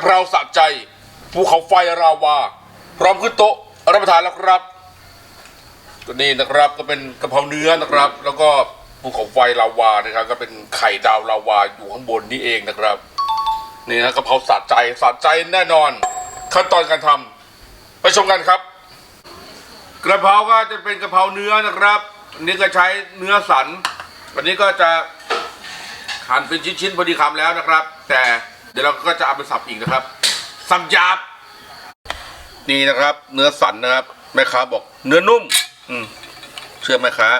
ะเพราสะใจภูเขาไฟราวา พร้อมขึ้นโต๊ะรับประทานแล้วครับก็นี่นะครับก็เป็นกะเพราเนื้อนะครับ แล้วก็ภูเขาไฟลาวานะครับ ก็เป็นไข่ดาวลาวาอยู่ข้างบนนี่เองนะครับ นี่นะกะเพราสะใจสะใจแน่นอน ขั้นตอนการทำไปชมกันครับกระเพราก็จะเป็นกระเพราเนื้อนะครับอันนี้ก็ใช้เนื้อสันวันนี้ก็จะหั่นเป็นชิ้นๆพอดีคำแล้วนะครับ แต่ เดี๋ยวเราก็จะเอาไปสับอีกนะครับ สับหยาบ นี่นะครับ เนื้อสันนะครับ แม่ค้าบอก เนื้อนุ่ม อืมเชื่อแม่ค้า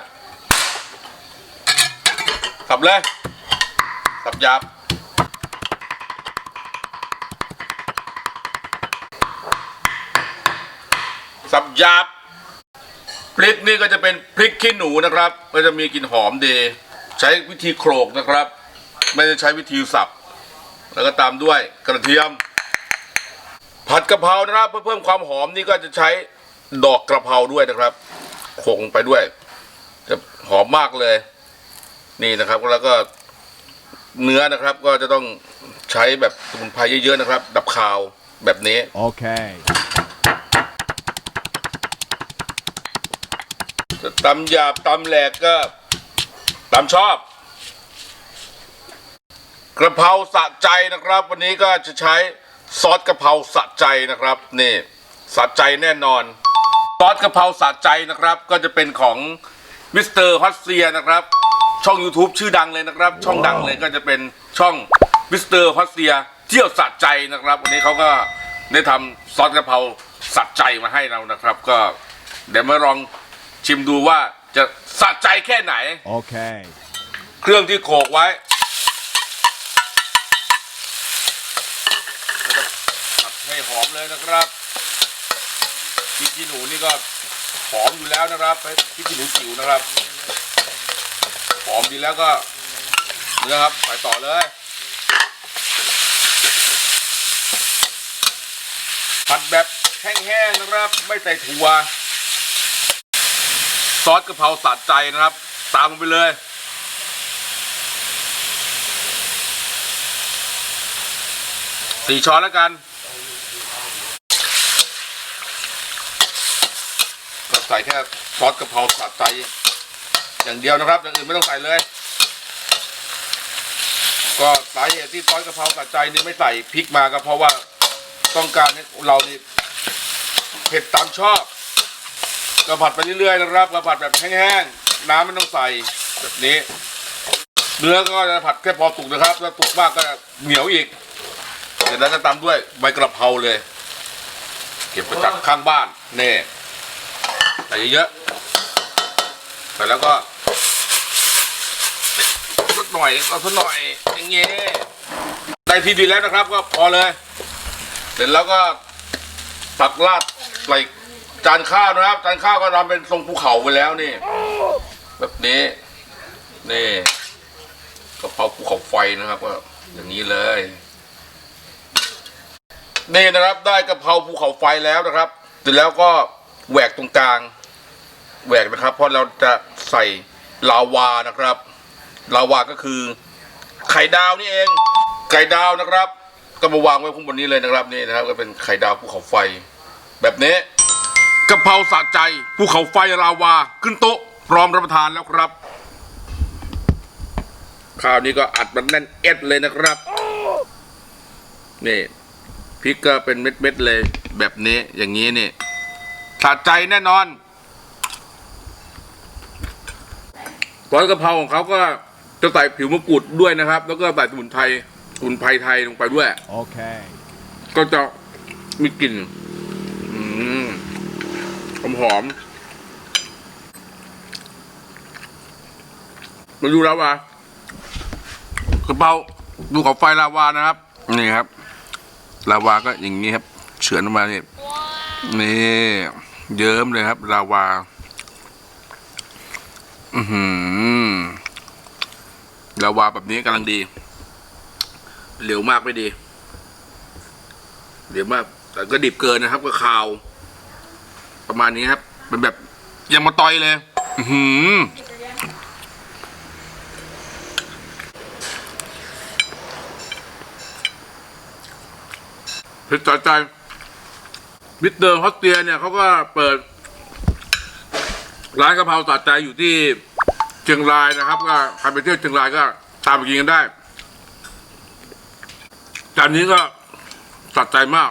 สับเลย สับหยาบ สับหยาบพริกนี่ก็จะเป็นพริกขี้หนูนะครับ ก็จะมีกลิ่นหอมดี ใช้วิธีโขลกนะครับ ไม่ได้ใช้วิธีสับ แล้วก็ตามด้วยกระเทียม ผัดกะเพรานะครับเพื่อเพิ่มความหอมนี่ก็จะใช้ดอกกระเพราด้วยนะครับโขลกลงไปด้วย จะหอมมากเลย นี่นะครับแล้วก็เนื้อนะครับก็จะต้องใช้แบบสมุนไพรเยอะๆนะครับ ดับคาวแบบนี้ Okay. จะตำหยาบตำแหลกก็ตามชอบ กระเพราสะใจนะครับ วันนี้ก็จะใช้ซอสกระเพราสะใจนะครับนี่สะใจแน่นอนซอสกระเพราสะใจนะครับ ก็จะเป็นของมิสเตอร์ฮอตเซียนะครับ ช่อง YouTube ชื่อดังเลยนะครับ ช่องดังเลยก็จะเป็นช่องมิสเตอร์ฮอตเซียเที่ยวสะใจนะครับ วันนี้เขาก็ได้ทำซอสกระเพราสะใจมาให้เรานะครับ ก็เดี๋ยวมาลองชิมดูว่าจะสะใจแค่ไหน Okay. เครื่องที่โขลกไว้แล้วก็ผัดให้หอมเลยนะครับพริกขี้หนูนี่ก็หอมอยู่แล้วนะครับพริกขี้หนูจิ๋วนะครับหอมดีแล้วก็เนื้อครับไปต่อเลยผัดแบบแห้งๆนะครับ ไม่ใส่ถั่วซอสกะเพราสะใจนะครับ ตามลงไปเลยสี่ช้อนแล้วกันเรา ใส่แค่ซอสกะเพราสะใจอย่างเดียวนะครับอย่างอื่นไม่ต้องใส่เลย ก็สาเหตุที่ซอสกะเพราสะใจนี่ไม่ใส่พริกมาก็เพราะว่าต้องการให้เรานี่เผ็ดตามชอบก็ผัดไปเรื่อยๆนะครับก็ผัดแบบแห้งๆน้ำไม่ต้องใส่แบบนี้ เนื้อก็จะผัดแค่พอสุกนะครับถ้าสุกมากก็เหนียวอีกเสร็จแล้วก็ตามด้วยใบกระเพราเลย เก็บไปจากข้างบ้านเน่ ใส่เยอะๆใส่แล้วก็สักหน่อยก็สักหน่อยอย่างเงี้ยได้ที่ดีแล้วนะครับ ก็พอเลย เสร็จแล้วก็ตักราดใส่จานข้าวนะครับ จานข้าวก็ทำเป็นทรงภูเขาไปแล้วนี่ แบบนี้นี่กระเพราภูเขาไฟนะครับก็อย่างนี้เลยนี่นะครับได้กระเพราภูเขาไฟแล้วนะครับเสร็จแล้วก็แหวกตรงกลาง แหวกนะครับ เพราะเราจะใส่ลาวานะครับ ลาวาก็คือ ไข่ดาวนี่เอง ไข่ดาวนะครับ ก็มาวางไว้ข้างบนนี้เลยนะครับนี่นะครับ ก็เป็นไข่ดาวภูเขาไฟ แบบนี้กะเพราสะใจภูเขาไฟลาวา ขึ้นโต๊ะ พร้อมรับประทานแล้วครับข้าวนี้ก็อัดมันแน่นเอ็ดเลยนะครับนี่พริกก็เป็นเม็ดๆเลย แบบนี้อย่างนี้นี่สะใจแน่นอน ซอสกะเพราของเขาก็จะใส่ผิวมะกรูดด้วยนะครับ แล้วก็ใส่สมุนไพรสมุนไพรไทยลงไปด้วย Okay. ก็จะมีกลิ่นอืมหอมหอมมาดูแล้วว่ากระเพราดูของไฟลาวานะครับ นี่ครับ ลาวาก็อย่างนี้ครับ เฉือนออกมานี่นี่เยิ้มเลยครับ ลาวา อือหือ ลาวาแบบนี้กำลังดี เหลวมากไม่ดีเดี๋ยวมาก แต่ก็ดิบเกินนะครับ ก็คาว ประมาณนี้ครับ เป็นแบบยังมาต่อยเลย อือหือเผ็ดสะใจมิสเตอร์ฮอสเตียเนี่ยเขาก็เปิด ร้านกะเพราสะใจอยู่ที่ ชียงรายนะครับ ก็ใครไปเที่ยวเชียงรายก็ตามไปกินกันได้จานนี้ก็ตัดใจมาก